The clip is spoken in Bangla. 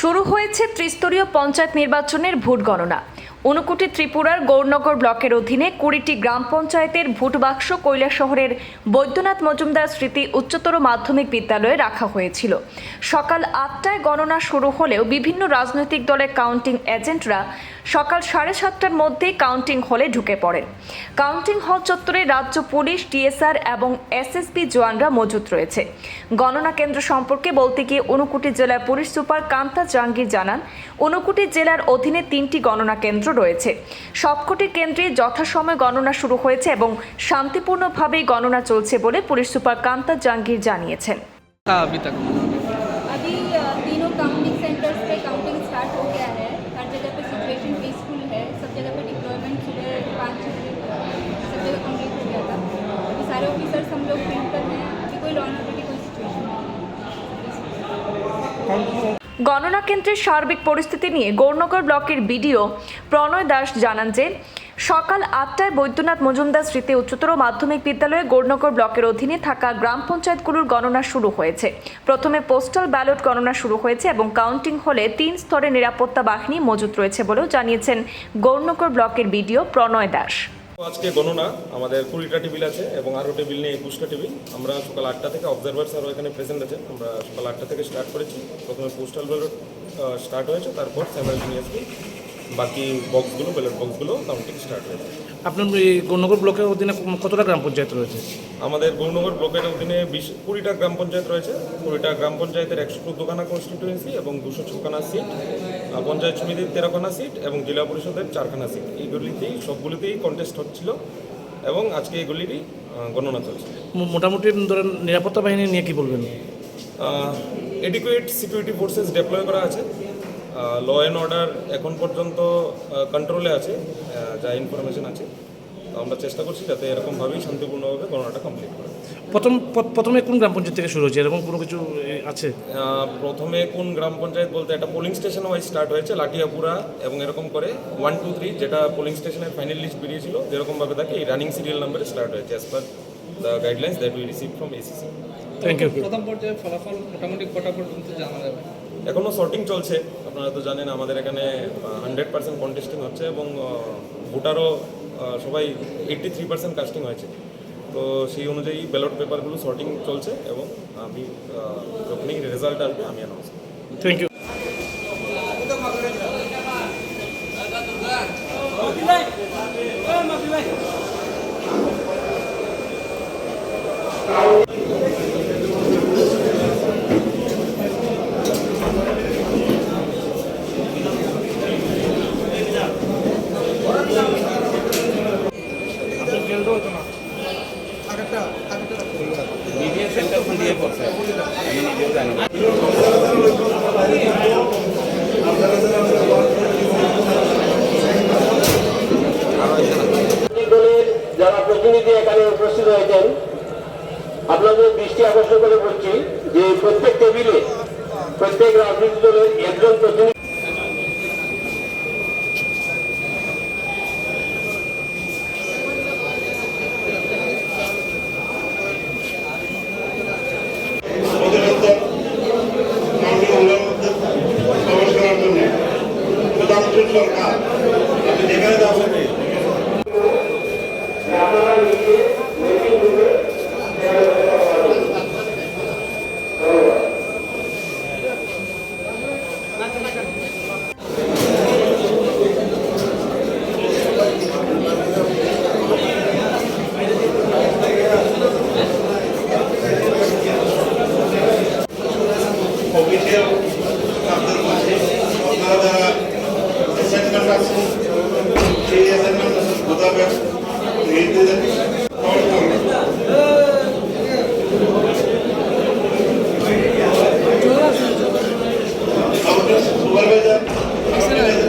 শুরু হয়েছে ত্রিস্তরীয় পঞ্চায়েত নির্বাচনের ভোট গণনা। ঊনকোটি ত্রিপুরার গৌরনগর ব্লকের অধীনে কুড়িটি গ্রাম পঞ্চায়েতের ভোট বাক্স শহরের বৈদ্যনাথ মজুমদার স্মৃতি উচ্চতর মাধ্যমিক বিদ্যালয়ে রাখা হয়েছিল। সকাল আটটায় গণনা শুরু হলেও বিভিন্ন রাজনৈতিক দলের কাউন্টিং এজেন্টরা সকাল সাড়ে সাতটার মধ্যেই কাউন্টিং হলে ঢুকে পড়েন। কাউন্টিং হল চত্বরে রাজ্য পুলিশ ডিএসআর এবং এসএসবি জওয়ানরা মজুত রয়েছে। গণনা কেন্দ্র সম্পর্কে বলতে গিয়ে ঊনকোটি জেলার পুলিশ সুপার কান্তা জাহাঙ্গীর জানান ঊনকোটি জেলার অধীনে তিনটি গণনা কেন্দ্র রয়েছে। সবকটি কেন্দ্রে যথাসময়ে গণনা শুরু হয়েছে এবং শান্তিপূর্ণভাবেই গণনা চলছে বলে পুলিশ সুপার কান্তা জাহাঙ্গীর জানিয়েছেন। গণনা কেন্দ্রের সার্বিক পরিস্থিতি নিয়ে গৌরনগর ব্লকের বিডিও প্রণয় দাস জানান যে, সকাল আটটায় বৈদ্যনাথ মজুমদার স্মৃতি উচ্চতর মাধ্যমিক বিদ্যালয়ে গৌরনগর ব্লকের অধীনে থাকা গ্রাম পঞ্চায়েতগুলোর গণনা শুরু হয়েছে। প্রথমে পোস্টাল ব্যালট গণনা শুরু হয়েছে এবং কাউন্টিং হলে তিন স্তরে নিরাপত্তা বাহিনী মজুত রয়েছে বলেও জানিয়েছেন গৌরনগর ব্লকের বিডিও প্রণয় দাস। আজকে গণনা, আমাদের কুড়িটা টেবিল আছে এবং আরও টেবিল নিয়ে একুশটা টেবিল। আমরা সকাল আটটা থেকে অবজারভার স্যারও এখানে প্রেজেন্ট আছে আমরা সকাল আটটা থেকে স্টার্ট করেছি। প্রথমে পোস্টাল ব্যালট স্টার্ট হয়েছে, তারপর স্যামালটেনিয়াসলি বাকি বক্সগুলো ব্যালট বক্সগুলো কাউন্টিং স্টার্ট হয়েছে। আপনার এই গৌরনগর ব্লকের অধীনে কতটা গ্রাম পঞ্চায়েত রয়েছে? আমাদের গৌরনগর ব্লকের অধীনে বিশ কুড়িটা গ্রাম পঞ্চায়েত রয়েছে। কুড়িটা গ্রাম পঞ্চায়েতের একশো চোদ্দোখানা কনস্টিটিউয়েন্সি এবং দুশো ছখানা সিট পঞ্চায়েত সমিতির তেরোখানা সিট এবং জেলা পরিষদের চারখানা সিট এইগুলিতেই সবগুলিতেই কন্টেস্ট হচ্ছিল এবং আজকে এগুলিরই গণনা চলছে। মোটামুটি ধরেন নিরাপত্তা বাহিনী নিয়ে কি বলবেন? এডিকুয়েট সিকিউরিটি ফোর্সেস ডেপ্লয় করা আছে। ল অ্যান্ড অর্ডার এখন পর্যন্ত কন্ট্রোলে আছে যা ইনফরমেশন আছে। তো আমরা চেষ্টা করছি যাতে এরকমভাবেই শান্তিপূর্ণভাবে গণনাটা কমপ্লিট করে। প্রথম প্রথমে কোন গ্রাম পঞ্চায়েত থেকে শুরু হয়েছে? এরকম কোনো কিছু আছে? প্রথমে কোন গ্রাম পঞ্চায়েত বলতে একটা পোলিং স্টেশন ওয়াইজ স্টার্ট হয়েছে লাটিয়াপুরা এবং এরকম করে ওয়ান টু থ্রি যেটা পোলিং স্টেশনের ফাইনাল লিস্ট বেরিয়েছিল যেরকমভাবে থাকে এই রানিং সিরিয়াল নাম্বারে স্টার্ট হয়েছে as per the guidelines that we receive from ACC thank you প্রথম পর্যায়ে ফলাফল মোটামুটি কটা পর্যন্ত জানা যাবে? এখনও শর্টিং চলছে। আপনারা তো জানেন আমাদের এখানে হান্ড্রেড পার্সেন্ট কন্টেস্টিং হচ্ছে এবং ভোটারও সবাই এইট্টি থ্রি পার্সেন্ট কাস্টিং হয়েছে। তো সেই অনুযায়ী ব্যালট পেপারগুলো শর্টিং চলছে এবং আমি যখনই রেজাল্ট আসবে আমি অ্যানাউন্স থ্যাংক ইউ রাজনৈতিক দলের যারা প্রতিনিধি এখানে উপস্থিত হয়েছেন আপনাদের দৃষ্টি আকর্ষণ করে বলছি যে প্রত্যেক টেবিলে প্রত্যেক রাজনৈতিক দলের একজন প্রতিনিধি gonna